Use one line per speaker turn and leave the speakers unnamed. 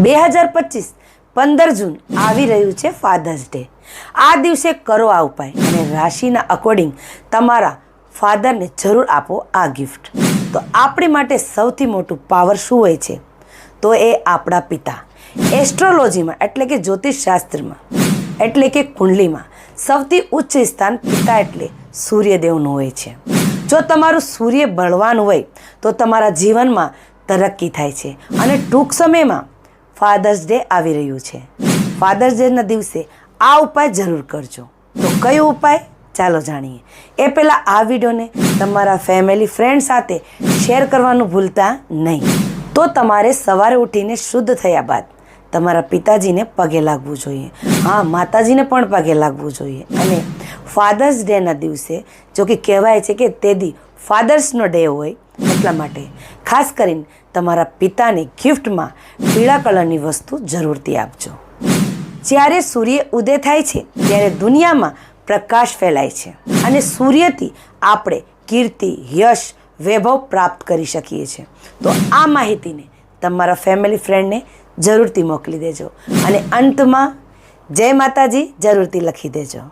બે હજાર પચીસ, પંદર જૂન આવી રહ્યું છે ફાધર્સ ડે આ દિવસે કરો આ ઉપાય અને રાશિના અકોર્ડિંગ તમારા ફાધરને જરૂર આપો આ ગિફ્ટ તો આપણી માટે સૌથી મોટું પાવર શું હોય છે? તો એ આપણા પિતા. એસ્ટ્રોલોજીમાં એટલે કે જ્યોતિષ શાસ્ત્રમાં એટલે કે કુંડલીમાં સૌથી ઉચ્ચ સ્થાન પિતા એટલે સૂર્યદેવનું હોય છે. જો તમારું સૂર્ય બળવાન હોય, તો તમારા જીવનમાં તરક્કી થાય છે. અને ટૂંક સમયમાં ફાધર્સ ડે આવી રહ્યું છે. ફાધર્સ ડેના દિવસે આ ઉપાય જરૂર કરજો. તો કયો ઉપાય? ચાલો જાણીએ. એ પહેલાં આ વિડીયોને તમારા ફેમિલી ફ્રેન્ડ સાથે શેર કરવાનું ભૂલતા નહીં. તો તમારે સવારે ઉઠીને શુદ્ધ થયા બાદ તમારા પિતાજીને પગે લાગવું જોઈએ. હા, માતાજીને પણ પગે લાગવું જોઈએ. અને ફાધર્સ ડેના દિવસે જો કે કહેવાય છે કે તે દી ફાધર્સનો ડે હોય એટલા માટે ખાસ કરીને તમારા પિતાને ગિફ્ટમાં પીળા કલરની વસ્તુ જરૂરથી આપજો. જ્યારે સૂર્ય ઉદય થાય છે, ત્યારે દુનિયામાં પ્રકાશ ફેલાય છે અને સૂર્યથી આપણે કીર્તિ, યશ, વૈભવ પ્રાપ્ત કરી શકીએ છીએ. તો આ માહિતીને તમારા ફેમિલી ફ્રેન્ડને જરૂરથી મોકલી દેજો અને અંતમાં જય માતાજી, જરૂરથી લખી દેજો.